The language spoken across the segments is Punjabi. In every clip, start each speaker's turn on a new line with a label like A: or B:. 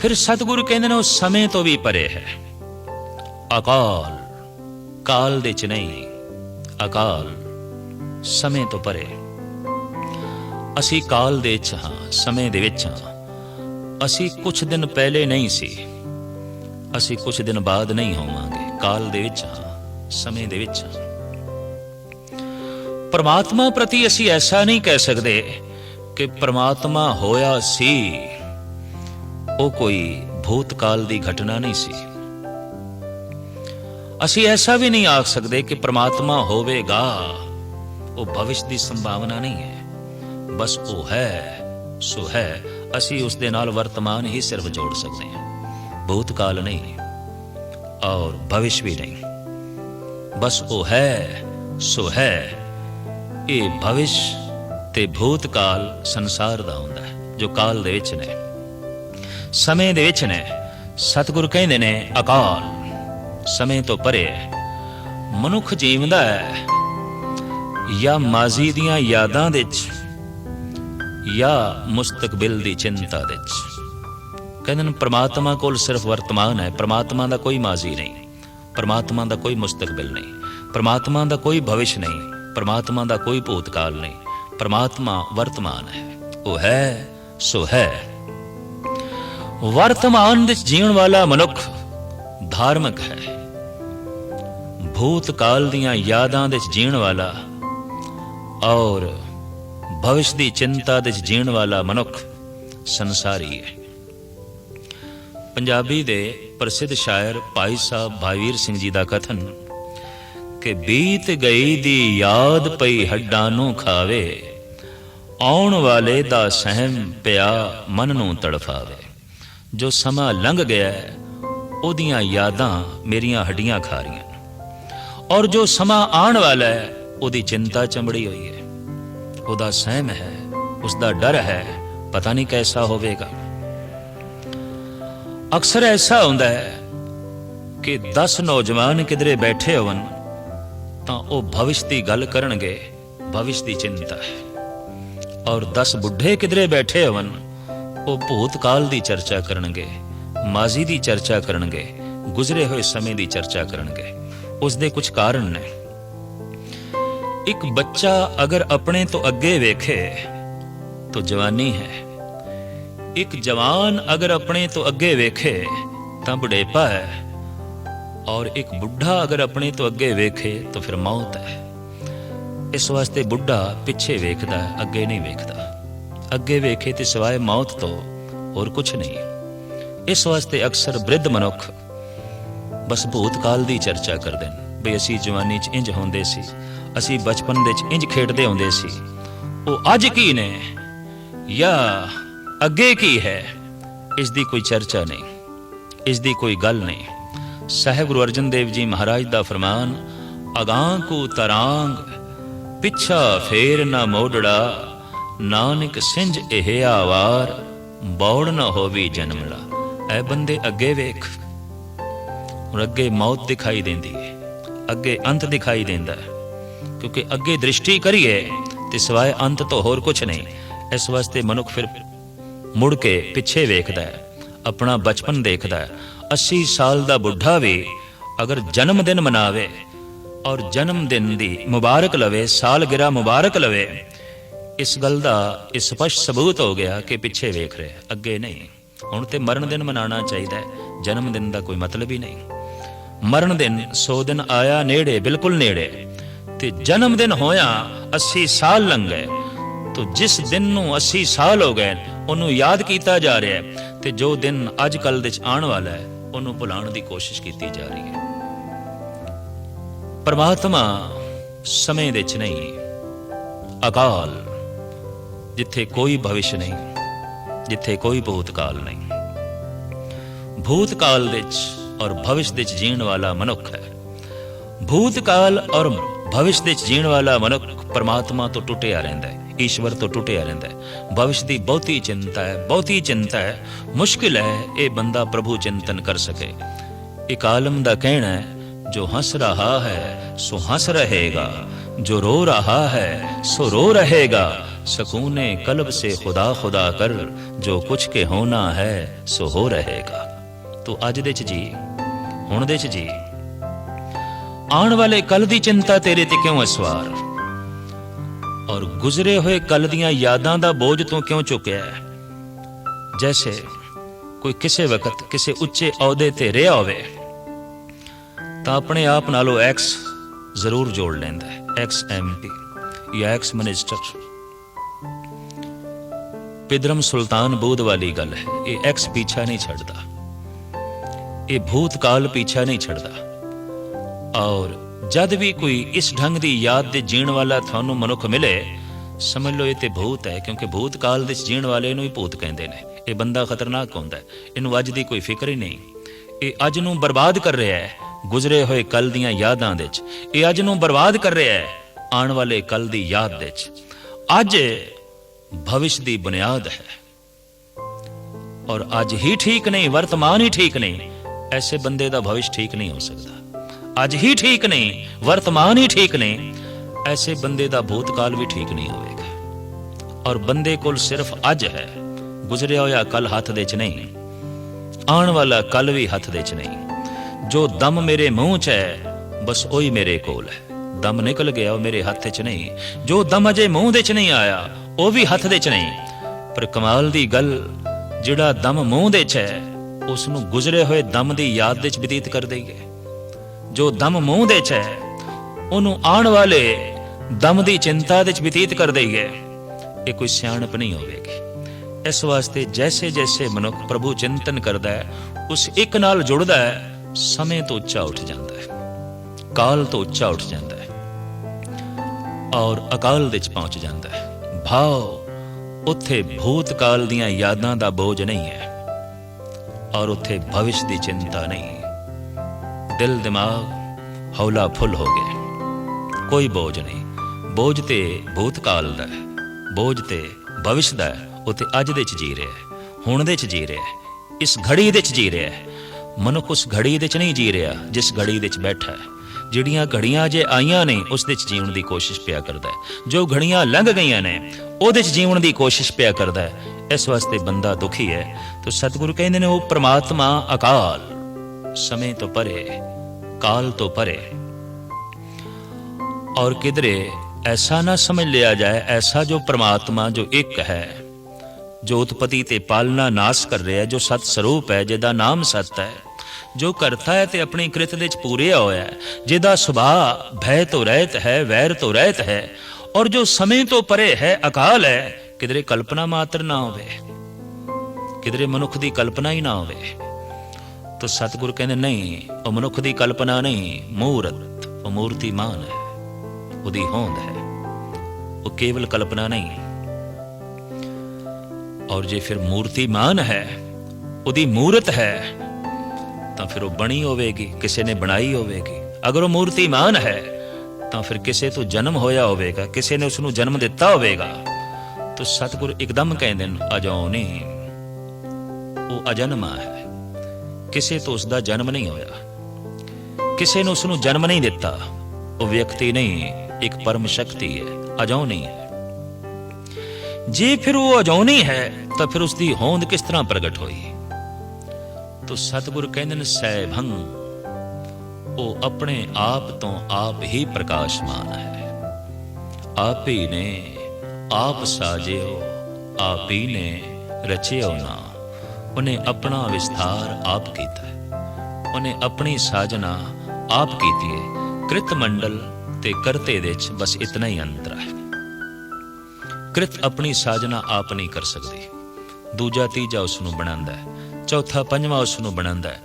A: ਫਿਰ ਸਤਿਗੁਰੂ ਕਹਿੰਦੇ ਨੇ ਉਹ ਸਮੇਂ ਤੋਂ ਵੀ ਪਰੇ ਹੈ ਅਕਾਲ ਕਾਲ ਦੇ ਚ ਨਹੀਂ ਅਕਾਲ ਸਮੇਂ ਤੋਂ ਪਰੇ ਅਸੀਂ ਕਾਲ ਦੇ ਚ ਹਾਂ ਸਮੇਂ ਦੇ ਵਿੱਚ ਹਾਂ ਅਸੀਂ ਕੁਝ ਦਿਨ ਪਹਿਲੇ ਨਹੀਂ ਸੀ ਅਸੀਂ ਕੁਝ ਦਿਨ ਬਾਅਦ ਨਹੀਂ ਹੋਵਾਂਗੇ ਕਾਲ ਦੇ ਵਿੱਚ ਹਾਂ ਸਮੇਂ ਦੇ ਵਿੱਚ ਹਾਂ ਪਰਮਾਤਮਾ ਪ੍ਰਤੀ ਅਸੀਂ ਐਸਾ ਨਹੀਂ ਕਹਿ ਸਕਦੇ ਕਿ ਪਰਮਾਤਮਾ ਹੋਇਆ ਸੀ ਉਹ ਕੋਈ ਭੂਤਕਾਲ ਦੀ ਘਟਨਾ ਨਹੀਂ ਸੀ। ਅਸੀਂ ਐਸਾ ਵੀ ਨਹੀਂ ਆਖ ਸਕਦੇ ਕਿ ਪ੍ਰਮਾਤਮਾ ਹੋਵੇਗਾ। ਉਹ ਭਵਿਸ਼ ਦੀ ਸੰਭਾਵਨਾ ਨਹੀਂ ਹੈ। ਬਸ ਉਹ ਹੈ, ਸੋ ਹੈ, ਅਸੀਂ ਉਸ ਦੇ ਨਾਲ ਵਰਤਮਾਨ ਹੀ ਸਿਰਫ ਜੋੜ ਸਕਦੇ ਹਾਂ। ਭੂਤਕਾਲ ਨਹੀਂ, ਔਰ ਭਵਿਸ਼ ਵੀ ਨਹੀਂ। ਬਸ ਉਹ ਹੈ, ਸੋ ਹੈ, ਇਹ ਭਵਿਸ਼ ਤੇ ਭੂਤਕਾਲ ਸੰਸਾਰ ਦਾ ਹੁੰਦਾ ਹੈ, ਜੋ ਕਾਲ ਦੇ ਵਿੱਚ ਨੇ। ਸਮੇਂ ਦੇ ਵਿੱਚ ਨੇ। ਸਤਿਗੁਰ ਕਹਿੰਦੇ ਨੇ ਅਕਾਲ। ਸਮੇਂ ਤੋਂ ਪਰੇ ਮਨੁੱਖ ਜੀਵਦਾ ਹੈ ਜਾਂ ਮਾਜ਼ੀ ਦੀਆਂ ਯਾਦਾਂ ਦੇ ਵਿੱਚ ਜਾਂ ਮੁਸਤਕਬਲ ਦੀ ਚਿੰਤਾ ਦੇ ਵਿੱਚ। ਕਹਿੰਦੇ ਨੇ ਪ੍ਰਮਾਤਮਾ ਕੋਲ ਸਿਰਫ ਵਰਤਮਾਨ ਹੈ। ਪ੍ਰਮਾਤਮਾ ਦਾ ਕੋਈ ਮਾਜ਼ੀ ਨਹੀਂ। ਪ੍ਰਮਾਤਮਾ ਦਾ ਕੋਈ ਮੁਸਤਕਬਲ ਨਹੀਂ। ਪ੍ਰਮਾਤਮਾ ਦਾ ਕੋਈ ਭਵਿਸ਼ ਨਹੀਂ। ਪ੍ਰਮਾਤਮਾ ਦਾ ਕੋਈ ਭੂਤਕਾਲ ਨਹੀਂ। ਪ੍ਰਮਾਤਮਾ ਵਰਤਮਾਨ ਹੈ। ਉਹ ਹੈ, ਸੋ ਹੈ। ਵਰਤਮਾਨ ਵਿੱਚ ਜੀਉਣ ਵਾਲਾ ਮਨੁੱਖ ਧਾਰਮਿਕ ਹੈ। ਭੂਤਕਾਲ ਦੀਆਂ ਯਾਦਾਂ ਵਿੱਚ ਜੀਣ ਵਾਲਾ ਔਰ ਭਵਿਸ਼ ਦੀ ਚਿੰਤਾ ਵਿੱਚ ਜੀਣ ਵਾਲਾ ਮਨੁੱਖ ਸੰਸਾਰੀ ਹੈ। ਪੰਜਾਬੀ ਦੇ ਪ੍ਰਸਿੱਧ ਸ਼ਾਇਰ ਭਾਈ ਸਾਹਿਬ ਭਾਈਵੀਰ ਸਿੰਘ ਜੀ ਦਾ ਕਥਨ ਕਿ ਬੀਤ ਗਈ ਦੀ ਯਾਦ ਪਈ ਹੱਡਾਂ ਨੂੰ ਖਾਵੇ, ਆਉਣ ਵਾਲੇ ਦਾ ਸਹਿਮ ਪਿਆ ਮਨ ਨੂੰ ਤੜਫਾਵੇ। ਜੋ ਸਮਾਂ ਲੰਘ ਗਿਆ ਹੈ, ਉਹਦੀਆਂ ਯਾਦਾਂ ਮੇਰੀਆਂ ਹੱਡੀਆਂ ਖਾ ਰਹੀਆਂ ਔਰ ਜੋ ਸਮਾਂ ਆਉਣ ਵਾਲਾ ਹੈ ਉਹਦੀ ਚਿੰਤਾ ਚੰਬੜੀ ਹੋਈ ਹੈ। ਉਹਦਾ ਸਹਿਮ ਹੈ ਉਸ ਦਾ ਡਰ ਹੈ ਪਤਾ ਨਹੀਂ ਕੈਸਾ ਹੋਵੇਗਾ। ਅਕਸਰ ਐਸਾ ਹੁੰਦਾ ਹੈ ਕਿ 10 ਨੌਜਵਾਨ ਕਿਧਰੇ ਬੈਠੇ ਹੋਵਨ ਤਾਂ ਉਹ ਭਵਿਸ਼ ਦੀ ਗੱਲ ਕਰਨਗੇ ਭਵਿਸ਼ ਦੀ ਚਿੰਤਾ ਹੈ। ਔਰ 10 ਬੁੱਢੇ ਕਿਧਰੇ ਬੈਠੇ ਹੋਵਨ ਉਹ ਭੂਤਕਾਲ ਦੀ ਚਰਚਾ ਕਰਨਗੇ, ਮਾਜ਼ੀ ਦੀ ਚਰਚਾ ਕਰਨਗੇ, ਗੁਜ਼ਰੇ ਹੋਏ ਸਮੇਂ ਦੀ ਚਰਚਾ ਕਰਨਗੇ। ਉਸ ਦੇ ਕੁਝ ਕਾਰਨ ਨੇ। ਇੱਕ ਬੱਚਾ ਅਗਰ ਆਪਣੇ ਤੋਂ ਅੱਗੇ ਵੇਖੇ, ਤਾਂ ਜਵਾਨੀ ਹੈ। ਇੱਕ ਜਵਾਨ ਅਗਰ ਆਪਣੇ ਤੋਂ ਅੱਗੇ ਵੇਖੇ, ਤਾਂ ਬੁਢੇਪਾ ਹੈ। ਔਰ ਇੱਕ ਬੁੱਢਾ ਅਗਰ ਆਪਣੇ ਤੋਂ ਅੱਗੇ ਵੇਖੇ, ਤਾਂ ਫਿਰ ਮੌਤ ਹੈ। ਇਸ ਵਾਸਤੇ ਬੁੱਢਾ ਪਿੱਛੇ ਵੇਖਦਾ ਹੈ ਅੱਗੇ ਨਹੀਂ ਵੇਖਦਾ। ਅੱਗੇ ਵੇਖੇ ਤੇ ਸਿਵਾਏ ਮੌਤ ਤੋਂ ਹੋਰ ਕੁਝ ਨਹੀਂ। ਇਸ ਵਾਸਤੇ ਅਕਸਰ ਬ੍ਰਿਧ ਮਨੁੱਖ ਬਸ ਭੂਤਕਾਲ ਦੀ ਚਰਚਾ ਕਰਦੇ ਨੇ, ਵੀ ਅਸੀਂ ਜਵਾਨੀ 'ਚ ਇੰਜ ਹੁੰਦੇ ਸੀ, ਅਸੀਂ ਬਚਪਨ ਦੇ 'ਚ ਇੰਜ ਖੇਡਦੇ ਹੁੰਦੇ ਸੀ। ਉਹ ਅੱਜ ਕੀ ਨੇ ਜਾਂ ਅੱਗੇ ਕੀ ਹੈ, ਇਸ ਦੀ ਕੋਈ ਚਰਚਾ ਨਹੀਂ, ਇਸ ਦੀ ਕੋਈ ਗੱਲ ਨਹੀਂ। ਸਾਹਿਬ ਗੁਰੂ ਅਰਜਨ ਦੇਵ ਜੀ ਮਹਾਰਾਜ ਦਾ ਫਰਮਾਨ ਅਗਾਂ ਕੋ ਤਰਾਂਗ, ਪਿੱਛਾ ਫੇਰ ਨਾ ਮੋੜੜਾ। ਨਾਨਕ ਸਿੰਜ ਇਹ ਆਵਾਰ, ਬੌੜ ਨਾ ਹੋਵੀ ਜਨਮੜਾ ਐ ਬੰਦੇ ਅੱਗੇ ਵੇਖ। ਹੁਣ ਅੱਗੇ ਮੌਤ ਦਿਖਾਈ ਦਿੰਦੀ ਹੈ ਅੱਗੇ ਅੰਤ ਦਿਖਾਈ ਦਿੰਦਾ ਹੈ ਕਿਉਂਕਿ ਅੱਗੇ ਦ੍ਰਿਸ਼ਟੀ ਕਰੀਏ ਤੇ ਸਿਵਾਏ ਅੰਤ ਤੋਂ ਹੋਰ ਕੁਝ ਨਹੀਂ। ਇਸ ਵਾਸਤੇ ਮਨੁੱਖ ਫਿਰ ਮੁੜ ਕੇ ਪਿੱਛੇ ਵੇਖਦਾ ਹੈ ਆਪਣਾ ਬਚਪਨ ਦੇਖਦਾ ਹੈ 80 ਸਾਲ ਦਾ ਬੁੱਢਾ ਵੀ ਅਗਰ ਜਨਮ ਦਿਨ ਮਨਾਵੇ ਔਰ ਜਨਮ ਦਿਨ ਦੀ ਮੁਬਾਰਕ ਲਵੇ ਸਾਲਗਿਰਾ ਮੁਬਾਰਕ ਲਵੇ ਇਸ ਗੱਲ ਦਾ ਇਹ ਸਪਸ਼ਟ ਸਬੂਤ ਹੋ ਗਿਆ ਕਿ ਪਿੱਛੇ ਵੇਖ ਰਿਹਾ ਅੱਗੇ ਨਹੀਂ। ਹੁਣ ਤੇ ਮਰਨ ਦਿਨ ਮਨਾਉਣਾ ਚਾਹੀਦਾ ਹੈ। ਜਨਮ ਦਿਨ ਦਾ ਕੋਈ ਮਤਲਬ ਹੀ ਨਹੀਂ। ਮਰਨ ਦਿਨ 100 ਦਿਨ ਆਇਆ ਨੇੜੇ, ਬਿਲਕੁਲ ਨੇੜੇ। ਤੇ ਜਨਮ ਦਿਨ ਹੋਇਆ 80 ਸਾਲ ਲੰਘ। ਗਏ ਤੋ ਜਿਸ ਦਿਨ ਨੂੰ 80 ਸਾਲ ਹੋ ਗਏ, ਉਹਨੂੰ ਯਾਦ ਕੀਤਾ ਜਾ ਰਿਹਾ ਹੈ। ਤੇ ਜੋ ਦਿਨ ਅੱਜ ਕੱਲ ਦੇ ਵਿੱਚ ਆਉਣ ਵਾਲਾ ਹੈ, ਉਹਨੂੰ ਭੁਲਾਉਣ ਦੀ ਕੋਸ਼ਿਸ਼ ਕੀਤੀ ਜਾ ਰਹੀ ਹੈ। ਪਰਮਾਤਮਾ ਸਮੇਂ ਦੇ ਵਿੱਚ ਨਹੀਂ, ਅਕਾਲ। ਜਿੱਥੇ ਕੋਈ ਭਵਿਸ਼ ਨਹੀਂ, ਜਿੱਥੇ ਕੋਈ ਭੂਤਕਾਲ ਨਹੀਂ। ਭੂਤਕਾਲ ਵਿੱਚ ਔਰ ਭਵਿਸ਼ ਵਿੱਚ ਜੀਣ ਵਾਲਾ ਮਨੁੱਖ ਹੈ। ਭੂਤਕਾਲ ਔਰ ਭਵਿਸ਼ ਵਿੱਚ ਜੀਣ ਵਾਲਾ ਮਨੁੱਖ ਪਰਮਾਤਮਾ ਤੋਂ ਟੁੱਟਿਆ ਰਹਿੰਦਾ ਹੈ, ਈਸ਼ਵਰ ਤੋਂ ਟੁੱਟਿਆ ਰਹਿੰਦਾ ਹੈ। ਭਵਿਸ਼ ਦੀ ਬਹੁਤੀ ਚਿੰਤਾ ਹੈ, ਬਹੁਤੀ ਚਿੰਤਾ ਹੈ, ਮੁਸ਼ਕਿਲ ਹੈ ਇਹ ਬੰਦਾ ਪ੍ਰਭੂ ਚਿੰਤਨ ਕਰ ਸਕੇ। ਇੱਕ ਆਲਮ ਦਾ ਕਹਿਣਾ ਹੈ, ਜੋ ਹੱਸ ਰਹਾ ਹੈ, ਸੋ ਹੱਸ ਰਹੇਗਾ। जो रो रहा है सो रो रहेगा ਸਕੂਨੇ ਕਲਬ ਸੇ ਖੁਦਾ ਖੁਦਾ ਕਰ ਜੋ ਕੁਛ ਕੇ ਹੋਣਾ ਹੈ ਸੋ ਹੋ ਰਹੇਗਾ ਤੂੰ ਅੱਜ ਦੇ ਚ ਜੀ ਹੁਣ ਦੇ ਚ ਜੀ ਆਉਣ ਵਾਲੇ ਕੱਲ ਦੀ ਚਿੰਤਾ ਤੇਰੇ ਤੇ ਕਿਉਂ ਹੈ ਸਵਾਰ ਔਰ ਗੁਜ਼ਰੇ ਹੋਏ ਕੱਲ ਦੀਆਂ ਯਾਦਾਂ ਦਾ ਬੋਝ ਤੂੰ ਕਿਉਂ ਚੁੱਕਿਆ ਹੈ ਜੈਸੇ ਕੋਈ ਕਿਸੇ ਵਕਤ ਕਿਸੇ ਉੱਚੇ ਅਹੁਦੇ ਤੇ ਰਿਹਾ ਹੋਵੇ ਤਾਂ ਆਪਣੇ ਆਪ ਨਾਲੋਂ ਐਕਸ ਜ਼ਰੂਰ ਜੋੜ ਲੈਂਦਾ ਹੈ ਐਕਸ ਐਮਪੀ ਜਾਂ ਐਕਸ ਮਿਨਿਸਟਰ ਪਿਦਰਮ ਸੁਲਤਾਨ ਬੋਧ ਵਾਲੀ ਗੱਲ ਹੈ ਇਹ ਐਕਸ ਪੀਛਾ ਨਹੀਂ ਛੱਡਦਾ ਇਹ ਭੂਤਕਾਲ ਪੀਛਾ ਨਹੀਂ ਛੱਡਦਾ ਔਰ ਜਦ ਵੀ ਕੋਈ ਇਸ ਢੰਗ ਦੀ ਯਾਦ ਦੇ ਜੀਣ ਵਾਲਾ ਤੁਹਾਨੂੰ ਮਨੁੱਖ ਮਿਲੇ ਸਮਝ ਲਓ ਇਹ ਤੇ ਭੂਤ ਹੈ ਕਿਉਂਕਿ ਭੂਤਕਾਲ ਦੇ ਜੀਣ ਵਾਲੇ ਨੂੰ ਹੀ ਭੂਤ ਕਹਿੰਦੇ ਨੇ ਇਹ ਬੰਦਾ ਖਤਰਨਾਕ ਹੁੰਦਾ ਇਹਨੂੰ ਅੱਜ ਦੀ ਕੋਈ ਫਿਕਰ ਹੀ ਨਹੀਂ ਇਹ ਅੱਜ ਨੂੰ ਬਰਬਾਦ ਕਰ ਰਿਹਾ ਹੈ ਗੁਜ਼ਰੇ ਹੋਏ ਕੱਲ ਦੀਆਂ ਯਾਦਾਂ ਦੇ ਵਿੱਚ। ਇਹ ਅੱਜ ਨੂੰ ਬਰਬਾਦ ਕਰ ਰਿਹਾ ਹੈ, ਆਉਣ ਵਾਲੇ ਕੱਲ ਦੀ ਯਾਦ ਦੇ ਵਿੱਚ। ਅੱਜ ਭਵਿਸ਼ ਦੀ ਬੁਨਿਆਦ ਹੈ। ਔਰ ਅੱਜ ਹੀ ਠੀਕ ਨਹੀਂ, ਵਰਤਮਾਨ ਹੀ ਠੀਕ ਨਹੀਂ, ਐਸੇ ਬੰਦੇ ਦਾ ਭਵਿਸ਼ ਠੀਕ ਨਹੀਂ ਹੋ ਸਕਦਾ। ਅੱਜ ਹੀ ਠੀਕ ਨਹੀਂ, ਵਰਤਮਾਨ ਹੀ ਠੀਕ ਨਹੀਂ, ਐਸੇ ਬੰਦੇ ਦਾ ਭੂਤਕਾਲ ਵੀ ਠੀਕ ਨਹੀਂ ਹੋਵੇਗਾ। ਔਰ ਬੰਦੇ ਕੋਲ ਸਿਰਫ ਅੱਜ ਹੈ, ਗੁਜ਼ਰਿਆ ਹੋਇਆ ਕੱਲ ਹੱਥ ਦੇ ਚ ਨਹੀਂ, ਆਉਣ ਵਾਲਾ ਕੱਲ ਵੀ ਹੱਥ ਦੇ ਚ ਨਹੀਂ। ਜੋ ਦਮ ਮੇਰੇ ਮੂੰਹ ਚ ਹੈ, ਬਸ ਉਹੀ ਮੇਰੇ ਕੋਲ ਹੈ। ਦਮ ਨਿਕਲ ਗਿਆ, ਉਹ ਮੇਰੇ ਹੱਥ 'ਚ ਨਹੀਂ। ਜੋ ਦਮ ਅਜੇ ਮੂੰਹ ਦੇ 'ਚ ਨਹੀਂ ਆਇਆ, ਉਹ ਵੀ ਹੱਥ ਦੇ 'ਚ ਨਹੀਂ। ਪਰ ਕਮਾਲ ਦੀ ਗੱਲ, ਜਿਹੜਾ ਦਮ ਮੂੰਹ ਦੇ 'ਚ ਹੈ ਉਸ ਨੂੰ ਗੁਜ਼ਰੇ ਹੋਏ ਦਮ ਦੀ ਯਾਦ ਦੇ 'ਚ ਬਤੀਤ ਕਰ ਦੇਈਏ। ਜੋ ਦਮ ਮੂੰਹ ਦੇ 'ਚ ਹੈ, ਉਹਨੂੰ ਆਉਣ ਵਾਲੇ ਦਮ ਦੀ ਚਿੰਤਾ ਦੇ 'ਚ ਬਤੀਤ ਕਰ ਦੇਈਏ। ਇਹ ਕੋਈ ਸਿਆਣਪ ਨਹੀਂ ਹੋਵੇਗੀ। ਇਸ ਵਾਸਤੇ ਜੈਸੇ ਜੈਸੇ ਮਨੁੱਖ ਪ੍ਰਭੂ ਚਿੰਤਨ ਕਰਦਾ ਹੈ, ਉਸ ਇੱਕ ਨਾਲ ਜੁੜਦਾ ਹੈ ਸਮੇਂ ਤੋਂ ਉੱਚਾ ਉੱਠ ਜਾਂਦਾ ਹੈ, ਕਾਲ ਤੋਂ ਉੱਚਾ ਉੱਠ ਜਾਂਦਾ ਹੈ ਔਰ ਅਕਾਲ ਦੇ ਚ ਪਹੁੰਚ ਜਾਂਦਾ ਹੈ। ਭਾਵ ਉੱਥੇ ਭੂਤਕਾਲ ਦੀਆਂ ਯਾਦਾਂ ਦਾ ਬੋਝ ਨਹੀਂ ਹੈ ਔਰ ਉੱਥੇ ਭਵਿਸ਼ ਦੀ ਚਿੰਤਾ ਨਹੀਂ ਦਿਲ, ਦਿਮਾਗ, ਹੌਲਾ ਫੁੱਲ ਹੋ ਗਿਆ ਕੋਈ ਬੋਝ ਨਹੀਂ। ਬੋਝ ਤੇ ਭੂਤਕਾਲ ਦਾ ਹੈ, ਬੋਝ ਤੇ ਭਵਿਸ਼ ਦਾ ਹੈ। ਉਹ ਅੱਜ ਦੇ ਚ ਜੀ ਰਿਹਾ ਹੈ, ਹੁਣ ਦੇ ਚ ਜੀ ਰਿਹਾ ਹੈ, ਇਸ ਘੜੀ ਦੇ ਚ ਜੀ ਰਿਹਾ ਹੈ। ਮਨੁੱਖ ਉਸ ਘੜੀ ਦੇ ਚ ਨਹੀਂ ਜੀ ਰਿਹਾ, ਜਿਸ ਘੜੀ ਦੇ ਚ ਬੈਠਾ ਹੈ। ਜਿਹੜੀਆਂ ਘੜੀਆਂ ਜੇ ਆਈਆਂ ਨੇ, ਉਸ ਦੇ ਚ ਜੀਉਣ ਦੀ ਕੋਸ਼ਿਸ਼ ਪਿਆ ਕਰਦਾ ਹੈ। ਜੋ ਘੜੀਆਂ ਲੰਘ ਗਈਆਂ ਨੇ, ਉਹਦੇ ਚ ਜੀਉਣ ਦੀ ਕੋਸ਼ਿਸ਼ ਪਿਆ ਕਰਦਾ ਹੈ। ਇਸ ਵਾਸਤੇ ਬੰਦਾ ਦੁਖੀ ਹੈ। ਤਾਂ ਸਤਿਗੁਰੂ ਕਹਿੰਦੇ ਨੇ, ਉਹ ਪ੍ਰਮਾਤਮਾ ਅਕਾਲ। ਸਮੇਂ ਤੋਂ ਪਰੇ, ਕਾਲ ਤੋਂ ਪਰੇ। ਔਰ ਕਿਧਰੇ ਐਸਾ ਨਾ ਸਮਝ ਲਿਆ ਜਾਏ, ਐਸਾ ਜੋ ਪ੍ਰਮਾਤਮਾ ਜੋ ਇੱਕ ਹੈ। ਜੋ ਉਤਪਤੀ ਤੇ ਪਾਲਣਾ ਨਾਸ ਕਰ ਰਿਹਾ ਜੋ ਸਤ ਸਰੂਪ ਹੈ, ਜਿਹਦਾ ਨਾਮ ਸਤ ਹੈ। ਜੋ ਕਰਤਾ ਹੈ ਤੇ ਆਪਣੀ ਕ੍ਰਿਤ ਦੇ ਚ ਪੂਰਿਆ ਹੋਇਆ ਹੈ, ਜਿਹਦਾ ਸੁਭਾਅ ਭੈ ਤੋਂ ਰਹਿਤ ਹੈ, ਵੈਰ ਤੋਂ ਰਹਿਤ ਹੈ, ਔਰ ਜੋ ਸਮੇਂ ਤੋਂ ਪਰੇ ਹੈ, ਅਕਾਲ ਹੈ, ਕਿਧਰੇ ਕਲਪਨਾ ਮਾਤਰ ਨਾ ਹੋਵੇ, ਕਿਧਰੇ ਮਨੁੱਖ ਦੀ ਕਲਪਨਾ ਹੀ ਨਾ ਹੋਵੇ, ਤਾਂ ਸਤਿਗੁਰੂ ਕਹਿੰਦੇ, ਨਹੀਂ, ਉਹ ਮਨੁੱਖ ਦੀ ਕਲਪਨਾ ਨਹੀਂ, ਮੂਰਤ, ਉਹ ਮੂਰਤੀਮਾਨ ਹੈ, ਉਹਦੀ ਹੋਂਦ ਹੈ, ਉਹ ਕੇਵਲ ਕਲਪਨਾ ਨਹੀਂ ਔਰ ਜੇ ਫਿਰ ਮੂਰਤੀਮਾਨ ਹੈ, ਉਹਦੀ ਮੂਰਤ ਹੈ, ਤਾਂ ਫਿਰ ਉਹ ਬਣੀ ਹੋਵੇਗੀ, ਕਿਸੇ ਨੇ ਬਣਾਈ ਹੋਵੇਗੀ। ਅਗਰ ਉਹ ਮੂਰਤੀਮਾਨ ਹੈ, ਤਾਂ ਫਿਰ ਕਿਸੇ ਤੋਂ ਜਨਮ ਹੋਇਆ ਹੋਵੇਗਾ, ਕਿਸੇ ਨੇ ਉਸ ਨੂੰ ਜਨਮ ਦਿੱਤਾ ਹੋਵੇਗਾ। ਤਾਂ ਸਤਿਗੁਰ ਇੱਕਦਮ ਕਹਿੰਦੇ ਨੇ ਅਜੌਨੀ ਉਹ ਅਜਨਮਾ ਹੈ। ਕਿਸੇ ਤੋਂ ਉਸ ਦਾ ਜਨਮ ਨਹੀਂ ਹੋਇਆ। ਕਿਸੇ ਨੇ ਉਸ ਨੂੰ ਜਨਮ ਨਹੀਂ ਦਿੱਤਾ। ਉਹ ਵਿਅਕਤੀ ਨਹੀਂ, ਇੱਕ ਪਰਮ ਸ਼ਕਤੀ ਹੈ। ਅਜੌਨੀ ਹੈ ਜੇ ਫਿਰ ਉਹ ਅਜੌਨੀ ਹੈ, ਤਾਂ ਫਿਰ ਉਸ ਦੀ ਹੋਂਦ ਕਿਸ ਤਰ੍ਹਾਂ ਪ੍ਰਗਟ ਹੋਈ? ਤੋ ਸਤਿਗੁਰ ਕਹਿੰਦੇ ਨੇ, ਸੈਭੰ, ਉਹ ਆਪਣੇ ਆਪ ਤੋਂ ਆਪ ਹੀ ਪ੍ਰਕਾਸ਼ਮਾਨ ਹੈ। ਆਪ ਹੀ ਨੇ, ਆਪ ਸਾਜਿਓ, ਆਪ ਹੀ ਨੇ ਰਚਿਓ ਨਾ। ਉਹਨੇ ਆਪਣਾ ਵਿਸਥਾਰ ਆਪ ਕੀਤਾ ਹੈ। ਉਹਨੇ ਆਪਣੀ ਸਾਜਨਾ ਆਪ ਕੀਤੀ ਹੈ। ਕ੍ਰਿਤ ਮੰਡਲ ਤੇ ਕਰਤੇ ਦੇ ਵਿੱਚ ਬਸ ਇਤਨਾ ਹੀ ਅੰਤਰ ਹੈ। ਕ੍ਰਿਤ ਆਪਣੀ ਸਾਜਨਾ ਆਪ ਨਹੀਂ ਕਰ ਸਕਦੀ। ਦੂਜਾ, ਤੀਜਾ ਉਸ ਨੂੰ ਬਣਾਉਂਦਾ ਹੈ। ਚੌਥਾ, ਪੰਜਵਾਂ ਉਸ ਨੂੰ ਬਣਾਉਂਦਾ ਹੈ।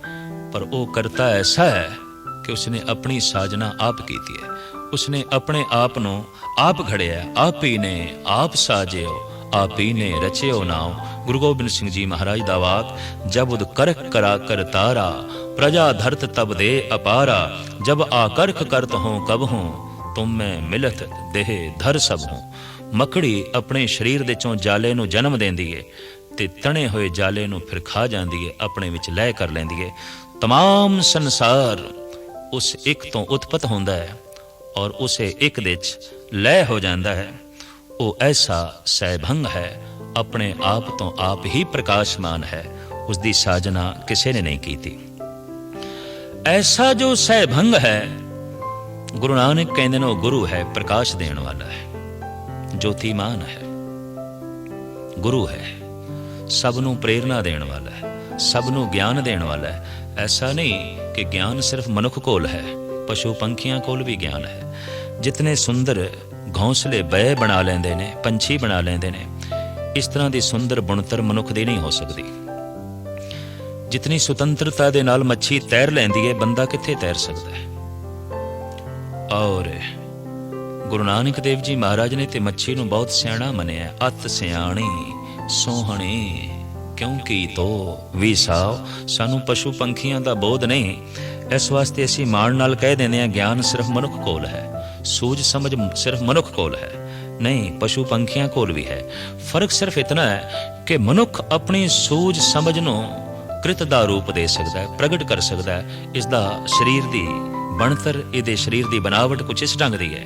A: ਪਰ ਉਹ ਕਰਤਾ ਐਸਾ ਹੈ ਕਿ ਉਸਨੇ ਆਪਣੀ ਸਾਜਨਾ ਆਪ ਕੀਤੀ ਹੈ। ਉਸਨੇ ਆਪਣੇ ਆਪ ਨੂੰ ਆਪ ਘੜਿਆ ਆਪ ਹੀ ਨੇ ਆਪ ਸਾਜਿਓ, ਆਪ ਹੀ ਨੇ ਰਚਿਓ ਨਾਉ। ਗੁਰੂ ਗੋਬਿੰਦ ਸਿੰਘ ਜੀ ਮਹਾਰਾਜ ਦਾ ਵਾਕ, ਜਬ ਉਦ ਕਰਕ ਕਰਾ ਕਰ ਤਾਰਾ, ਪ੍ਰਜਾ ਧਰਤ ਤਬ ਦੇ ਅਪਾਰਾ। ਜਬ ਆਕਰਖ ਕਰਤ ਹੋ ਕਬ ਹੂੰ, ਤੁਮ ਮੈਂ ਮਿਲਤ ਦੇਹ ਧਰ ਸਭ ਹੂੰ। ਮੱਕੜੀ ਆਪਣੇ ਸਰੀਰ ਦੇ ਚੋਂ ਜਾਲੇ ਨੂੰ ਜਨਮ ਦਿੰਦੀ ਏ ਤੇ ਤਣੇ ਹੋਏ ਜਾਲੇ ਨੂੰ ਫਿਰ ਖਾ ਜਾਂਦੀ ਏ ਆਪਣੇ ਵਿੱਚ ਲੈ ਕਰ ਲੈਂਦੀ ਏ तमाम ਸੰਸਾਰ ਉਸ ਇੱਕ ਤੋਂ ਉਤਪਤ ਹੁੰਦਾ ਹੈ ਔਰ ਉਸੇ ਇੱਕ ਦੇ ਚ ਲੈ ਹੋ ਜਾਂਦਾ ਹੈ ਉਹ ਐਸਾ ਸਹਿਭੰਗ ਹੈ ਆਪਣੇ ਆਪ ਤੋਂ ਆਪ ਹੀ ਪ੍ਰਕਾਸ਼ਮਾਨ ਹੈ ਉਸ ਦੀ ਸਾਜਨਾ ਕਿਸੇ ਨੇ ਨਹੀਂ ਕੀਤੀ ਐਸਾ ਜੋ ਸਹਿਭੰਗ ਹੈ ਗੁਰੂ ਨਾਨਕ ਕਹਿੰਦੇ ਨੇ ਉਹ ਗੁਰੂ ਹੈ ਪ੍ਰਕਾਸ਼ ਦੇਣ ਵਾਲਾ ਹੈ ਜੋਤੀਮਾਨ ਹੈ। ਗੁਰੂ ਹੈ। ਸਭ ਨੂੰ ਪ੍ਰੇਰਣਾ ਦੇਣ ਵਾਲਾ ਹੈ। ਸਭ ਨੂੰ ਗਿਆਨ ਦੇਣ ਵਾਲਾ ਹੈ। ਐਸਾ ਨਹੀਂ ਕਿ ਗਿਆਨ ਸਿਰਫ ਮਨੁੱਖ ਕੋਲ ਹੈ। ਪਸ਼ੂ ਪੰਖੀਆਂ ਕੋਲ ਵੀ ਗਿਆਨ ਹੈ। ਜਿਤਨੇ ਸੁੰਦਰ ਘੌਂਸਲੇ ਬੈ ਬਣਾ ਲੈਂਦੇ ਨੇ, ਪੰਛੀ ਬਣਾ ਲੈਂਦੇ ਨੇ, ਇਸ ਤਰ੍ਹਾਂ ਦੀ ਸੁੰਦਰ ਬਣਤਰ ਮਨੁੱਖ ਦੀ ਨਹੀਂ ਹੋ ਸਕਦੀ। ਜਿਤਨੀ ਸੁਤੰਤਰਤਾ ਦੇ ਨਾਲ ਮੱਛੀ ਤੈਰ ਲੈਂਦੀ ਹੈ, ਬੰਦਾ ਕਿੱਥੇ ਤੈਰ ਸਕਦਾ ਹੈ? ਔਰ ਗੁਰੂ ਨਾਨਕ ਦੇਵ ਜੀ ਮਹਾਰਾਜ ਨੇ ਤੇ ਮੱਛੀ ਨੂੰ ਬਹੁਤ ਸਿਆਣਾ ਮੰਨਿਆ, ਅਤ ਸਿਆਣੀ, ਸੋਹਣੀ, ਕਿਉਂਕਿ ਤੋ ਵੀ ਸਾਨੂੰ ਪਸ਼ੂ ਪੰਖੀਆਂ ਦਾ ਬੋਧ ਨਹੀਂ। ਇਸ ਵਾਸਤੇ ਅਸੀਂ ਮਾਣ ਨਾਲ ਕਹਿ ਦਿੰਦੇ ਹਾਂ, ਗਿਆਨ ਸਿਰਫ ਮਨੁੱਖ ਕੋਲ ਹੈ, ਸੂਝ ਸਮਝ ਸਿਰਫ ਮਨੁੱਖ ਕੋਲ ਹੈ। ਨਹੀਂ, ਪਸ਼ੂ ਪੰਖੀਆਂ ਕੋਲ ਵੀ ਹੈ। ਫ਼ਰਕ ਸਿਰਫ ਇਤਨਾ ਹੈ ਕਿ ਮਨੁੱਖ ਆਪਣੀ ਸੂਝ ਸਮਝ ਨੂੰ ਕ੍ਰਿਤ ਦਾ ਰੂਪ ਦੇ ਸਕਦਾ ਹੈ, ਪ੍ਰਗਟ ਕਰ ਸਕਦਾ ਹੈ। ਇਸ ਦਾ ਸਰੀਰ ਦੀ ਬਣਤਰ, ਇਹਦੇ ਸਰੀਰ ਦੀ ਬਨਾਵਟ ਕੁਝ ਇਸ ਢੰਗ ਦੀ ਹੈ।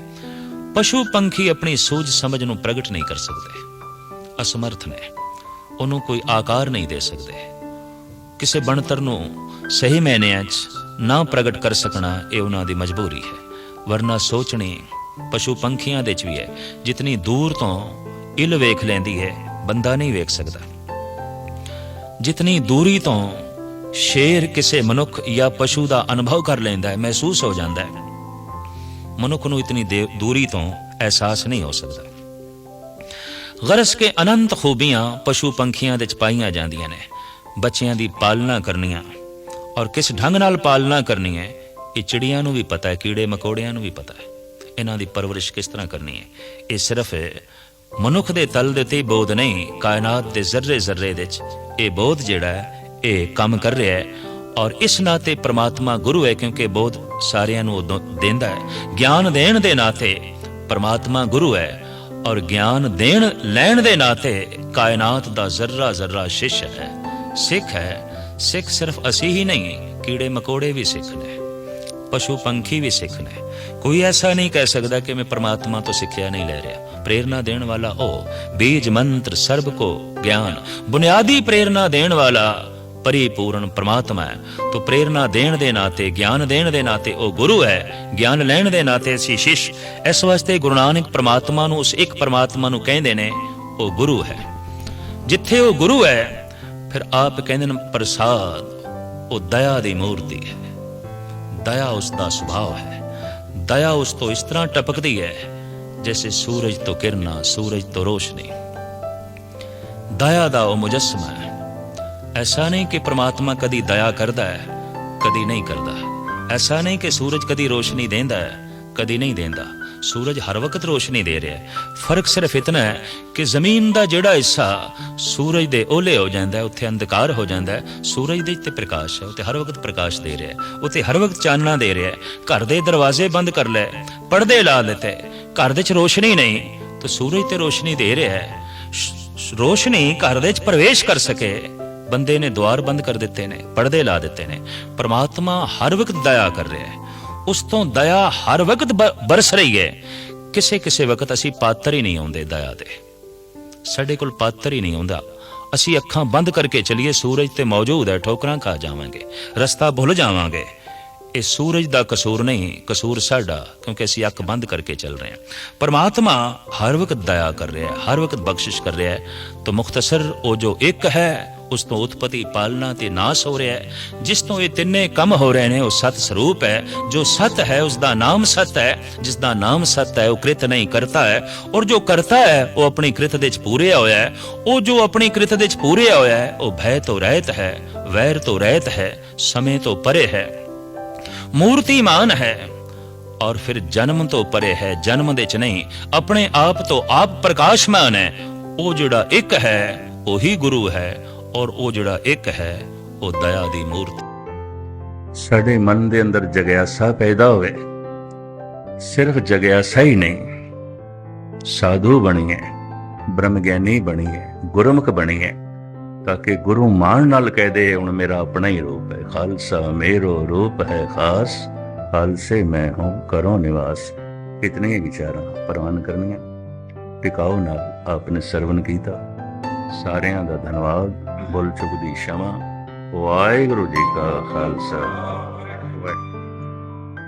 A: ਪਸ਼ੂ ਪੰਖੀ ਆਪਣੀ ਸੂਝ ਸਮਝ ਨੂੰ ਪ੍ਰਗਟ ਨਹੀਂ ਕਰ ਸਕਦੇ। ਅਸਮਰਥ ਨੇ। ਉਹਨੂੰ ਕੋਈ ਆਕਾਰ ਨਹੀਂ ਦੇ ਸਕਦੇ। ਕਿਸੇ ਬਣਤਰ ਨੂੰ ਸਹੀ ਮਾਇਨਿਆਂ 'ਚ ਨਾ ਪ੍ਰਗਟ ਕਰ ਸਕਣਾ ਇਹ ਉਹਨਾਂ ਦੀ ਮਜਬੂਰੀ ਹੈ। ਵਰਨਾ ਸੋਚਣੀ ਪਸ਼ੂ ਪੰਖੀਆਂ ਦੇ 'ਚ ਵੀ ਹੈ। ਜਿਤਨੀ ਦੂਰ ਤੋਂ ਇਲ ਵੇਖ ਲੈਂਦੀ ਹੈ, ਬੰਦਾ ਨਹੀਂ ਵੇਖ ਸਕਦਾ। ਜਿਤਨੀ ਦੂਰੀ ਤੋਂ ਸ਼ੇਰ ਕਿਸੇ ਮਨੁੱਖ ਜਾਂ ਪਸ਼ੂ ਦਾ ਅਨੁਭਵ ਕਰ ਲੈਂਦਾ ਹੈ, ਮਹਿਸੂਸ ਹੋ ਜਾਂਦਾ ਹੈ। ਮਨੁੱਖ ਨੂੰ ਇਤਨੀ ਦੇ- ਦੂਰੀ ਤੋਂ ਅਹਿਸਾਸ ਨਹੀਂ ਹੋ ਸਕਦਾ। ਗਰਸ ਕੇ ਅਨੰਤ ਖੂਬੀਆਂ ਪਸ਼ੂ ਪੰਖੀਆਂ ਦੇ ਚ ਪਾਈਆਂ ਜਾਂਦੀਆਂ ਨੇ। ਬੱਚਿਆਂ ਦੀ ਪਾਲਣਾ ਕਰਨੀਆਂ ਔਰ ਕਿਸ ਢੰਗ ਨਾਲ ਪਾਲਣਾ ਕਰਨੀ ਹੈ, ਇਹ ਚਿੜੀਆਂ ਨੂੰ ਵੀ ਪਤਾ ਹੈ, ਕੀੜੇ ਮਕੌੜਿਆਂ ਨੂੰ ਵੀ ਪਤਾ ਹੈ। ਇਹਨਾਂ ਦੀ ਪਰਵਰਿਸ਼ ਕਿਸ ਤਰ੍ਹਾਂ ਕਰਨੀ ਹੈ? ਇਹ ਸਿਰਫ ਮਨੁੱਖ ਦੇ ਤਲ ਦੇ ਤੇ ਬੋਧ ਨਹੀਂ, ਕਾਇਨਾਤ ਦੇ ਜ਼ਰਰੇ ਜ਼ਰਰੇ ਦੇ ਚ ਇਹ ਬੋਧ ਜਿਹੜਾ ਹੈ, ਇਹ ਕੰਮ ਕਰ ਰਿਹਾ ਹੈ। ਔਰ ਇਸ ਨਾਤੇ ਪ੍ਰਮਾਤਮਾ ਗੁਰੂ ਹੈ, ਕਿਉਂਕਿ ਬੋਧ ਸਾਰਿਆਂ ਨੂੰ ਉਹ ਦੋ- ਦਿੰਦਾ ਹੈ। ਗਿਆਨ ਦੇਣ ਦੇ ਨਾਤੇ ਪ੍ਰਮਾਤਮਾ ਗੁਰੂ ਹੈ ਔਰ ਗਿਆਨ ਦੇਣ ਲੈਣ ਦੇ ਨਾਤੇ ਕਾਇਨਾਤ ਦਾ ਜ਼ਰਰਾ ਜ਼ਰਰਾ ਸ਼ਿਸ਼ ਹੈ। ਸਿੱਖ ਹੈ, ਸਿੱਖ ਸਿਰਫ ਅਸੀਂ ਹੀ ਨਹੀਂ, ਕੀੜੇ ਮਕੌੜੇ ਵੀ ਸਿੱਖ ਨੇ, ਪਸ਼ੂ ਪੰਖੀ ਵੀ ਸਿੱਖ ਨੇ। ਕੋਈ ਐਸਾ ਨਹੀਂ ਕਹਿ ਸਕਦਾ ਕਿ ਮੈਂ ਪ੍ਰਮਾਤਮਾ ਤੋਂ ਸਿੱਖਿਆ ਨਹੀਂ ਲੈ ਰਿਹਾ। ਪ੍ਰੇਰਣਾ ਦੇਣ ਵਾਲਾ ਉਹ, ਬੀਜ ਮੰਤਰ ਸਰਬ ਕੋ ਗਿਆਨ। ਬੁਨਿਆਦੀ ਪ੍ਰੇਰਣਾ ਦੇਣ ਵਾਲਾ ਪਰਿਪੂਰਨ ਪ੍ਰਮਾਤਮਾ ਹੈ। ਤੋ ਪ੍ਰੇਰਣਾ ਦੇਣ ਦੇ ਨਾਤੇ, ਗਿਆਨ ਦੇਣ ਦੇ ਨਾਤੇ ਉਹ ਗੁਰੂ ਹੈ। ਗਿਆਨ ਲੈਣ ਦੇ ਨਾਤੇ ਅਸੀਂ ਸ਼ਿਸ਼। ਇਸ ਵਾਸਤੇ ਗੁਰੂ ਨਾਨਕ ਪ੍ਰਮਾਤਮਾ ਨੂੰ, ਉਸ ਇੱਕ ਪ੍ਰਮਾਤਮਾ ਨੂੰ ਕਹਿੰਦੇ ਨੇ, ਉਹ ਗੁਰੂ ਹੈ। ਜਿੱਥੇ ਉਹ ਗੁਰੂ ਹੈ, ਫਿਰ ਆਪ ਕਹਿੰਦੇ ਨੇ, ਪ੍ਰਸਾਦ, ਉਹ ਦਇਆ ਦੀ ਮੂਰਤੀ ਹੈ। ਦਇਆ ਉਸ ਦਾ ਸੁਭਾਅ ਹੈ। ਦਇਆ ਉਸ ਤੋਂ ਇਸ ਤਰ੍ਹਾਂ ਟਪਕਦੀ ਹੈ, ਜੈਸੇ ਸੂਰਜ ਤੋਂ ਕਿਰਨਾਂ, ਸੂਰਜ ਤੋਂ ਰੋਸ਼ਨੀ। ਦਇਆ ਦਾ ਉਹ ਮੁਜੱਸਮਾ ਹੈ। ਐਸਾ ਨਹੀਂ ਕਿ ਪ੍ਰਮਾਤਮਾ ਕਦੀ ਦਇਆ ਕਰਦਾ ਹੈ, ਕਦੀ ਨਹੀਂ ਕਰਦਾ। ਐਸਾ ਨਹੀਂ ਕਿ ਸੂਰਜ ਕਦੀ ਰੋਸ਼ਨੀ ਦਿੰਦਾ ਹੈ, ਕਦੀ ਨਹੀਂ ਦਿੰਦਾ। ਸੂਰਜ ਹਰ ਵਕਤ ਰੋਸ਼ਨੀ ਦੇ ਰਿਹਾ ਹੈ। ਫ਼ਰਕ ਸਿਰਫ ਇਤਨਾ ਹੈ ਕਿ ਜ਼ਮੀਨ ਦਾ ਜਿਹੜਾ ਹਿੱਸਾ ਸੂਰਜ ਦੇ ਓਲੇ ਹੋ ਜਾਂਦਾ ਹੈ, ਉੱਥੇ ਅੰਧਕਾਰ ਹੋ ਜਾਂਦਾ ਹੈ। ਸੂਰਜ ਦੇ ਉੱਤੇ ਪ੍ਰਕਾਸ਼ ਹੈ ਉੱਥੇ ਹਰ ਵਕਤ ਪ੍ਰਕਾਸ਼ ਦੇ ਰਿਹਾ ਹੈ। ਉੱਥੇ ਹਰ ਵਕਤ ਚਾਨਣਾ ਦੇ ਰਿਹਾ ਹੈ। ਘਰ ਦੇ ਦਰਵਾਜ਼ੇ ਬੰਦ ਕਰ ਲੈ ਪਰਦੇ ਲਾ ਦਿੱਤੇ। ਘਰ ਦੇ ਚ ਰੋਸ਼ਨੀ ਨਹੀਂ, ਤਾਂ ਸੂਰਜ ਤੇ ਰੋਸ਼ਨੀ ਦੇ ਰਿਹਾ ਹੈ। ਰੋਸ਼ਨੀ ਘਰ ਦੇ ਚ ਪ੍ਰਵੇਸ਼ ਕਰ ਸਕੇ। ਬੰਦੇ ਨੇ ਦੁਆਰ ਬੰਦ ਕਰ ਦਿੱਤੇ ਨੇ, ਪਰਦੇ ਲਾ ਦਿੱਤੇ ਨੇ। ਪਰਮਾਤਮਾ ਹਰ ਵਕਤ ਦਇਆ ਕਰ ਰਿਹਾ ਹੈ। ਉਸ ਤੋਂ ਦਇਆ ਹਰ ਵਕਤ ਬ- ਬਰਸ ਰਹੀ ਹੈ। ਕਿਸੇ ਕਿਸੇ ਵਕਤ ਅਸੀਂ ਪਾਤਰ ਹੀ ਨਹੀਂ ਆਉਂਦੇ ਦਇਆ ਦੇ ਸਾਡੇ ਕੋਲ ਪਾਤਰ ਹੀ ਨਹੀਂ ਆਉਂਦਾ। ਅਸੀਂ ਅੱਖਾਂ ਬੰਦ ਕਰਕੇ ਚਲੀਏ, ਸੂਰਜ ਤੇ ਮੌਜੂਦ ਹੈ, ਠੋਕਰਾਂ ਖਾ ਜਾਵਾਂਗੇ, ਰਸਤਾ ਭੁੱਲ ਜਾਵਾਂਗੇ। ਇਹ ਸੂਰਜ ਦਾ ਕਸੂਰ ਨਹੀਂ, ਕਸੂਰ ਸਾਡਾ, ਕਿਉਂਕਿ ਅਸੀਂ ਅੱਖ ਬੰਦ ਕਰਕੇ ਚੱਲ ਰਹੇ ਹਾਂ। ਪਰਮਾਤਮਾ ਹਰ ਵਕਤ ਦਇਆ ਕਰ ਰਿਹਾ ਹੈ, ਹਰ ਵਕਤ ਬਖਸ਼ਿਸ਼ ਕਰ ਰਿਹਾ ਹੈ। ਤਾਂ ਮੁਖਤਸਰ ਉਹ ਜੋ ਇੱਕ ਹੈ ਉਸ ਤੋਂ ਉਤਪਤੀ ਪਾਲਣਾ ਤੇ ਨਾਸ ਹੋ ਰਿਹਾ ਹੈ। ਜਿਸ ਤੋਂ ਇਹ ਤਿੰਨੇ ਕੰਮ ਹੋ ਰਹੇ ਨੇ, ਉਹ ਸਤ ਸਰੂਪ ਹੈ। ਜੋ ਸਤ ਹੈ ਉਸ ਦਾ ਨਾਮ ਸਤ ਹੈ। ਜਿਸ ਦਾ ਨਾਮ ਸਤ ਹੈ, ਉਹ ਕ੍ਰਿਤ ਨਹੀਂ ਕਰਤਾ ਹੈ। ਔਰ ਜੋ ਕਰਤਾ ਹੈ, ਉਹ ਆਪਣੀ ਕ੍ਰਿਤ ਦੇ ਚ ਪੂਰਿਆ ਹੋਇਆ ਹੈ। ਉਹ ਜੋ ਆਪਣੀ ਕ੍ਰਿਤ ਦੇ ਚ ਪੂਰਿਆ ਹੋਇਆ ਹੈ, ਉਹ ਭੈ ਤੋਂ ਰਹਿਤ ਹੈ, ਵੈਰ ਤੋਂ ਰਹਿਤ ਹੈ, ਸਮੇਂ ਤੋਂ ਪਰੇ ਹੈ। ਮੂਰਤੀਮਾਨ ਹੈ, ਔਰ ਫਿਰ ਜਨਮ ਤੋਂ ਪਰੇ ਹੈ। ਜਨਮ ਦੇ ਚ ਨਹੀਂ, ਆਪਣੇ ਆਪ ਤੋਂ ਆਪ ਪ੍ਰਕਾਸ਼ਮਾਨ ਹੈ। ਉਹ ਜਿਹੜਾ ਇੱਕ ਹੈ, ਉਹੀ ਗੁਰੂ ਹੈ। ਔਰ ਉਹ ਜਿਹੜਾ ਇੱਕ ਹੈ, ਉਹ ਦਇਆ ਦੀ ਮੂਰਤੀ।
B: ਸਾਡੇ ਮਨ ਦੇ ਅੰਦਰ ਜਗਿਆਸਾ ਪੈਦਾ ਹੋਵੇ। ਸਿਰਫ ਜਗਿਆਸਾ ਹੀ ਨਹੀਂ, ਸਾਧੂ ਬਣੀਏ ਬ੍ਰਹਮ ਗਿਆਨੀ ਬਣੀਏ, ਗੁਰਮੁਖ ਬਣੀਏ, ਤਾਂ ਕਿ ਗੁਰੂ ਮਾਨ ਨਾਲ ਕਹਿ ਦੇ, ਹੁਣ ਮੇਰਾ ਆਪਣਾ ਹੀ ਰੂਪ ਹੈ। ਖਾਲਸਾ ਮੇਰੋ ਰੂਪ ਹੈ ਖਾਸ, ਖਾਲਸੇ ਮੈਂ ਹੂੰ, ਕਰੋ ਨਿਵਾਸ। ਇਤਨੀਆਂ ਵਿਚਾਰਾਂ ਪ੍ਰਵਾਨ ਕਰਨੀਆਂ। ਟਿਕਾਓ ਨਾਲ ਆਪਨੇ ਸਰਵਨ ਕੀਤਾ। ਸਾਰਿਆਂ ਦਾ ਧੰਨਵਾਦ। ਬੁੱਲ ਚੁੱਕ ਦੀ ਸ਼ਮਾ। ਵਾਹਿਗੁਰੂ ਜੀ ਕਾ ਖਾਲਸਾ।